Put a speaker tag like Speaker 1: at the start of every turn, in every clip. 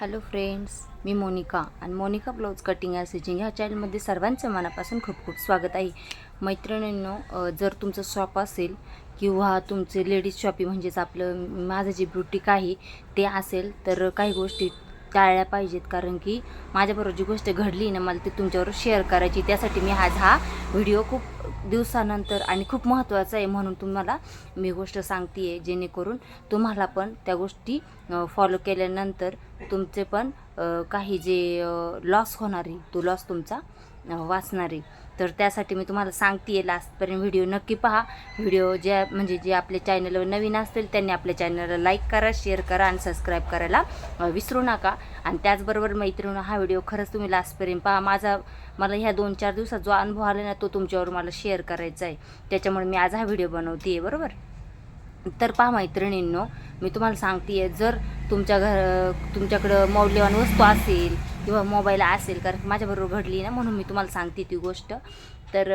Speaker 1: Hello friends मी मोनिका. आणि Monika blouse cutting and stitching ह्या चॅनलमध्ये सर्वांचं मनापासून खूप खूप स्वागत आहे. मैत्रिणींनो जर तुमचं शॉप असेल किंवा तुमचे लेडीज शॉपी म्हणजेच आपलं माझं जे ब्युटिक आहे ते असेल तर काही गोष्टी टाळल्या पाहिजेत. कारण की माझ्याबरोबर जी गोष्ट घडली ना मला ती तुमच्याबरोबर शेअर करायची. त्यासाठी मी आज हा व्हिडिओ खूप दिवसानंतर आणि खूप महत्त्वाचा आहे म्हणून तुम्हाला मी गोष्ट सांगते आहे जेणेकरून तुम्हाला पण त्या गोष्टी फॉलो केल्यानंतर तुमचे पण काही जे लॉस होणार आहे तो लॉस तुमचा वाचणार आहे. तर त्यासाठी मी तुम्हाला सांगते आहे लास्टपर्यंत व्हिडिओ नक्की पहा. व्हिडिओ ज्या म्हणजे जे आपल्या चॅनलवर नवीन असतील त्यांनी आपल्या चॅनलला लाईक करा शेअर करा आणि सबस्क्राईब करायला विसरू नका. आणि त्याचबरोबर मैत्रिणी हा व्हिडिओ खरंच तुम्ही लास्टपर्यंत पहा. माझा मला ह्या दोन चार दिवसात जो अनुभव आला ना तो तुमच्यावर मला शेअर करायचा आहे. त्याच्यामुळे मी आज हा व्हिडिओ बनवते आहे बरोबर? तर पहा मैत्रिणींनो मी तुम्हाला सांगते आहे जर तुमच्या घर तुमच्याकडं मौल्यवान वस्तू असेल किंवा मोबाईल असेल कारण माझ्याबरोबर घडली ना म्हणून मी तुम्हाला सांगते ती गोष्ट. तर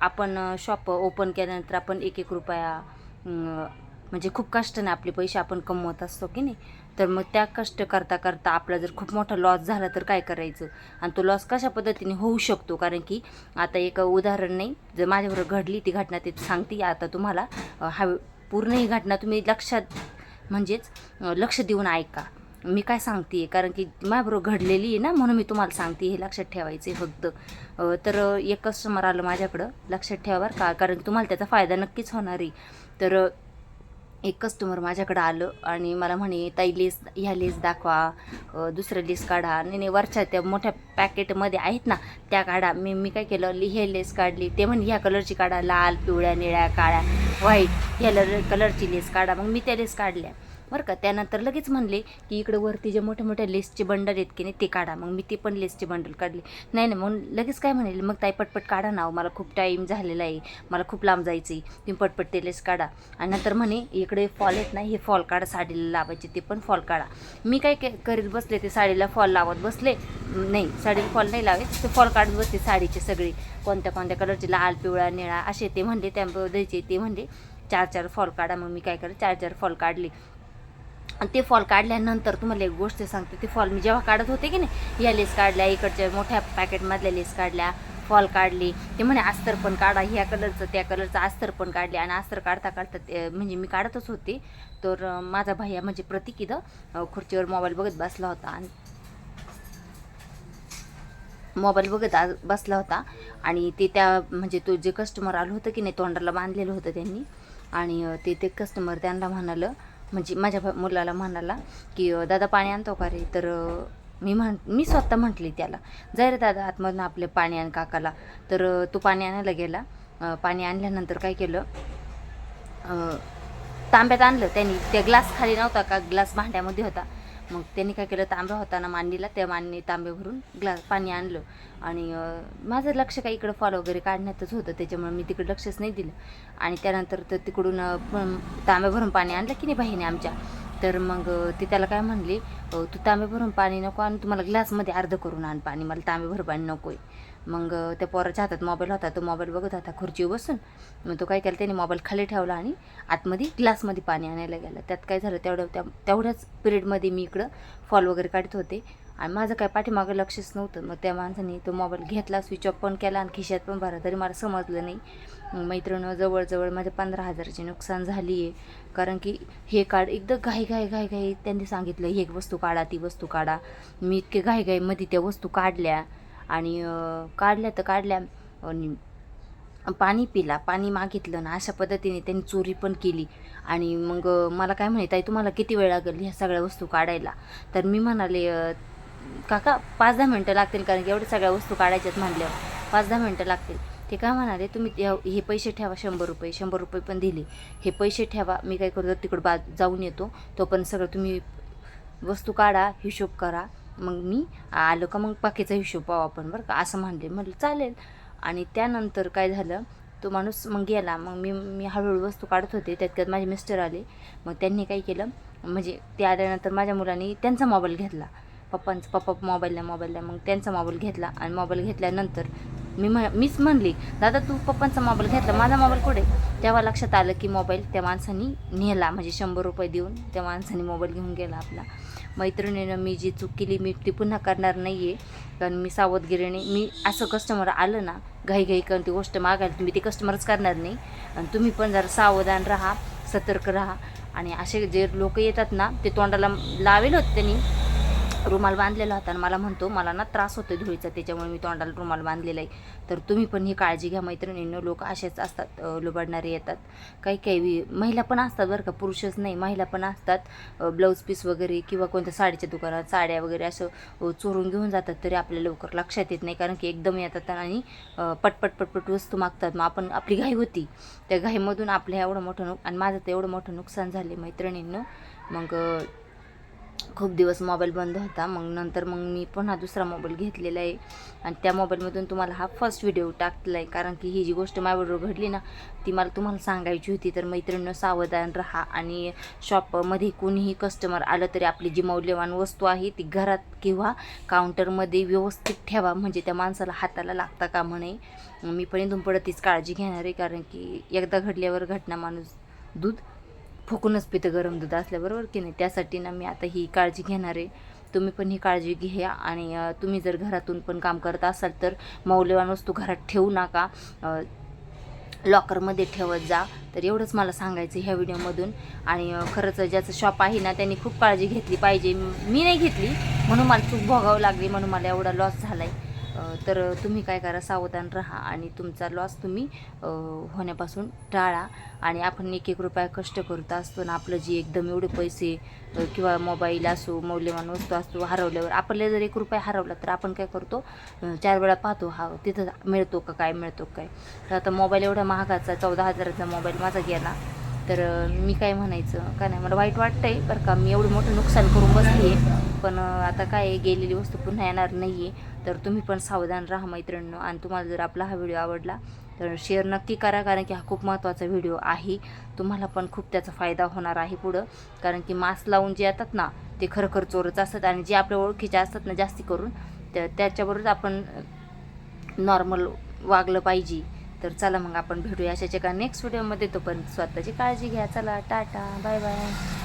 Speaker 1: आपण शॉप ओपन केल्यानंतर आपण एक एक रुपया म्हणजे खूप कष्टाने आपले पैसे आपण कमवत असतो की नाही? तर मग त्या कष्ट करता करता आपला जर खूप मोठा लॉस झाला तर काय करायचं? आणि तो लॉस कशा पद्धतीने होऊ शकतो? कारण की आता एक उदाहरण नाही जर माझ्याबरोबर घडली ती घटना ते सांगते आता तुम्हाला. हा पूर्ण ही घटना तुम्ही लक्षात म्हणजेच लक्ष देऊन ऐका. मी काय सांगते? कारण की माझ्याबरोबर घडलेली आहे ना म्हणून मी तुम्हाला सांगते हे लक्षात ठेवायचं आहे फक्त. तर एक कस्टमर आलं माझ्याकडं लक्षात ठेवा बरं का? कारण तुम्हाला त्याचा फायदा नक्कीच होणार आहे. तर एक कस्टमर माझ्याकडं आलं आणि मला म्हणे ताई लेस ह्या लेस दाखवा दुसरं लेस काढा. आणि नाही वरच्या त्या मोठ्या पॅकेटमध्ये आहेत ना त्या काढा. मी मी काय केलं? li- हे लेस काढली. ते म्हणे ह्या कलरची काढा लाल पिवळ्या निळ्या काळ्या व्हाईट ह्या कलरची लेस काढा. मग मी त्या लेस काढल्या. बरं का? त्यानंतर लगेच म्हणले की इकडं वरती जे मोठ्या मोठ्या लेसचे बंडल आहेत की नाही ते काढा. मग मी ते पण लेसचे बंडल काढले. नाही नाही मग लगेच काय म्हणेल मग ताई पटपट काढा ना हो, मला खूप टाईम झालेला आहे. मला खूप लांब जायचं आहे तुम्ही पटपट ते लेस काढा. आणि नंतर म्हणे इकडे फॉल आहेत ना हे फॉल काढा साडीला लावायचे ते पण फॉल काढा. मी काय के- करीत बसले ते साडीला फॉल लावत बसले. नाही साडीला फॉल नाही लावे ते फॉल काढत बसते साडीचे सगळे. कोणत्या कोणत्या कलरचे लाल पिवळा निळा असे ते म्हणले त्या द्यायचे ते म्हणले चार चार फॉल काढा. मग मी काय करेल चार चार फॉल काढले. आणि ते फॉल काढल्यानंतर तुम्हाला एक गोष्ट सांगते ते फॉल मी जेव्हा काढत होते की नाही या लेस काढल्या इकडच्या मोठ्या पॅकेटमधल्या लेस काढल्या फॉल काढली. ते म्हणे अस्तर पण काढा ह्या कलरचं त्या कलरचं अस्तर पण काढले. आणि अस्तर काढता काढता ते- म्हणजे मी काढतच होते. तर माझा भैया म्हणजे प्रतीक इथं खुर्चीवर मोबाईल बघत बसला होता. आणि मोबाईल बघत बसला होता. आणि ते त्या म्हणजे तो जे कस्टमर आलं होतं की नाही तोंडाला बांधलेलं होतं त्यांनी. आणि ते ते कस्टमर त्यांना म्हणालं म्हणजे माझ्या मुलाला म्हणाला की दादा पाणी आणतो का रे? तर मी म्हण मी स्वतः म्हटली त्याला जाय रे दादा आतमधून आपले पाणी आण काकाला. तर तो पाणी आणायला गेला. पाणी आणल्यानंतर काय केलं? तांब्यात आणलं. त्यांनी त्या ग्लास खाली नव्हता का? ग्लास भांड्यामध्ये होता. मग त्यांनी काय केलं तांब्या होता ना मांडीला त्या मांडणी तांबे भरून ग्लास पाणी आणलं. आणि माझं लक्ष काही इकडं फॉल वगैरे काढण्यातच होतं त्याच्यामुळे मी तिकडे लक्षच नाही दिलं. आणि त्यानंतर तर तिकडून तांब्या भरून पाणी आणलं की नाही बहिणी आमच्या. तर मग ती त्याला काय म्हणले तू तांबे भरून पाणी नको आणि तुम्हाला ग्लासमध्ये अर्ध करून आण पाणी मला तांबे भरून पाणी नको आहे मग त्या पोराच्या हातात मोबाईल होता तो मोबाईल बघत होता खुर्चीवर बसून. मग तो काय केला त्याने मोबाईल खाली ठेवला आणि आतमध्ये ग्लासमध्ये पाणी आणायला गेला. त्यात काय झालं तेवढं त्या तेवढ्याच पिरियडमध्ये मी इकडं फॉल वगैरे काढत होते. आणि माझं काय पाठीमागं लक्षच नव्हतं. मग त्या माणसाने तो मोबाईल घेतला स्विच ऑफ पण केला आणि खिशात पण भरा तरी मला समजलं नाही. मैत्रिणं जवळजवळ माझ्या पंधरा हजाराची नुकसान झाली आहे. कारण की हे काढ एकदम घाई घाई घाई घाई त्यांनी सांगितलं ही एक वस्तू काढा ती वस्तू काढा. मी इतके घाई घाईमध्ये त्या वस्तू काढल्या. आणि काढल्या तर काढल्या. आणि पाणी पिला पाणी मागितलं ना अशा पद्धतीने त्यांनी चोरी पण केली. आणि मग मला काय म्हणत आहे तुम्हाला किती वेळ लागेल ह्या सगळ्या वस्तू काढायला? तर मी म्हणाले काका पाच दहा मिनटं लागतील कारण की एवढ्या सगळ्या वस्तू काढायच्यात म्हणल्यावर. पाच दहा मिनटं लागतील. ते काय म्हणाले तुम्ही हे पैसे ठेवा शंभर रुपये शंभर रुपये पण दिले. हे पैसे ठेवा मी काय करतो तिकडं बा जाऊन येतो. तो पण सगळं तुम्ही वस्तू काढा हिशोब करा. मग मी आलो का मग बाकीचा हिशोब पाहू आपण बरं का असं म्हणले. म्हटलं चालेल. आणि त्यानंतर काय झालं तो माणूस मग गेला. मग मी मी हळूहळू वस्तू काढत होते. त्यात त्यात माझे मिस्टर आले. मग त्यांनी काय केलं म्हणजे ते आल्यानंतर माझ्या मुलांनी त्यांचा मोबाईल घेतला. पप्पांचा पप्पा मोबाईल नाही मोबाईल नाही मग त्यांचा मोबाईल घेतला आणि मोबाईल घेतल्यानंतर मी म्ह मीच म्हणली दादा तू पप्पांचा मोबाईल घेतला माझा मोबाईल कुठे? तेव्हा लक्षात आलं की मोबाईल त्या माणसानी नेला म्हणजे शंभर रुपये देऊन त्या माणसाने मोबाईल घेऊन गेला आपला. मैत्रिणीनं मी जी चूक केली मी ती पुन्हा करणार नाही आहे कारण मी सावधगिरीने मी असं कस्टमर आलं ना घाई घाई करून ती गोष्ट मागायला तुम्ही ते कस्टमरच करणार नाही. आणि तुम्ही पण जरा सावधान राहा सतर्क राहा. आणि असे जे लोक येतात ना ते तोंडाला लावेल होते त्यांनी. रुमाल बांधलेला होता आणि मला म्हणतो मला ना त्रास होतो धुळीचा त्याच्यामुळे मी तोंडाला रुमाल बांधलेला आहे. तर तुम्ही पण ही काळजी घ्या मैत्रिणींनो लोक असेच असतात लुबाडणारे येतात. काही काही महिला पण असतात बरं का पुरुषच नाही महिला पण असतात. ब्लाऊज पीस वगैरे किंवा कोणत्या साडीच्या दुकानात साड्या वगैरे असं चोरून घेऊन जातात तरी आपल्या लवकर लक्षात येत नाही. कारण की एकदम येतात आणि पटपट पटपट वस्तू मागतात. मग आपण आपली घाई होती. त्या घाईमधून आपलं एवढं मोठं नुक आणि माझं तर एवढं मोठं नुकसान झाले मैत्रिणींनो. मग खूप दिवस मोबाईल बंद होता. मग नंतर मग मी पुन्हा दुसरा मोबाईल घेतलेला आहे. आणि त्या मोबाईलमधून तुम्हाला हा फर्स्ट व्हिडिओ टाकलेला आहे कारण की ही जी गोष्ट माझ्याबरोबर घडली ना ती मला तुम्हाला सांगायची होती. तर मैत्रिणीनं सावधान राहा. आणि शॉपमध्ये कोणीही कस्टमर आलं तरी आपली जी मौल्यवान वस्तू आहे ती घरात किंवा काउंटरमध्ये व्यवस्थित ठेवा. म्हणजे त्या माणसाला हाताला लागता का म्हणे मी पण इथून पुढं तीच काळजी घेणार आहे. कारण की एकदा घडल्यावर घटना माणूस दूध फुकूनच पितं गरम दूध असल्याबरोबर की नाही? त्यासाठी ना मी आता ही काळजी घेणार आहे. तुम्ही पण ही काळजी घ्या आणि तुम्ही जर घरातून पण काम करत असाल तर मौल्यवान वस्तू घरात ठेवू नका. लॉकरमध्ये ठेवत जा. तर एवढंच मला सांगायचं ह्या व्हिडिओमधून. आणि खरंच ज्याचं शॉप आहे ना त्यांनी खूप काळजी घेतली पाहिजे. मी नाही घेतली म्हणून मला चूक भोगावं लागली म्हणून मला एवढा लॉस झाला आहे तर तुम्ही काय करा सावधान राहा आणि तुमचा लॉस तुम्ही होण्यापासून टाळा आणि आपण एक एक रुपया कष्ट करत असतो ना आपलं जी एकदम एवढे पैसे किंवा मोबाईल असो मौल्यवान वस्तू असतो हरवल्यावर आपल्याला जर एक रुपया हरवला तर आपण काय करतो चार वेळा पाहतो हा तिथं मिळतो का काय मिळतो काय. तर आता मोबाईल एवढा महागाचा चौदा हजाराचा मोबाईल माझा गेला. तर मी काय म्हणायचं का नाही मला वाईट वाटतंय बरं का मी एवढं मोठं नुकसान करून बसली आहे पण आता काय आहे, गेलेली वस्तू पुन्हा येणार नाही आहे तर तुम्ही पण सावधान राहा मैत्रिणींनो. आणि तुम्हाला जर आपला हा व्हिडिओ आवडला तर शेअर नक्की करा कारण की हा खूप महत्त्वाचा व्हिडिओ आहे. तुम्हाला पण खूप त्याचा फायदा होणार आहे पुढं. कारण की मास्क लावून जे येतात ना ते खरखर चोरच असतात. आणि जे आपल्या ओळखीचे असतात ना जास्ती करून तर त्याच्याबरोबर आपण नॉर्मल वागलं पाहिजे. तर चला मग आपण भेटूया अशाच एका नेक्स्ट व्हिडिओमध्ये तोपर्यंत स्वतःची काळजी घ्या. चला टाटा. Bye bye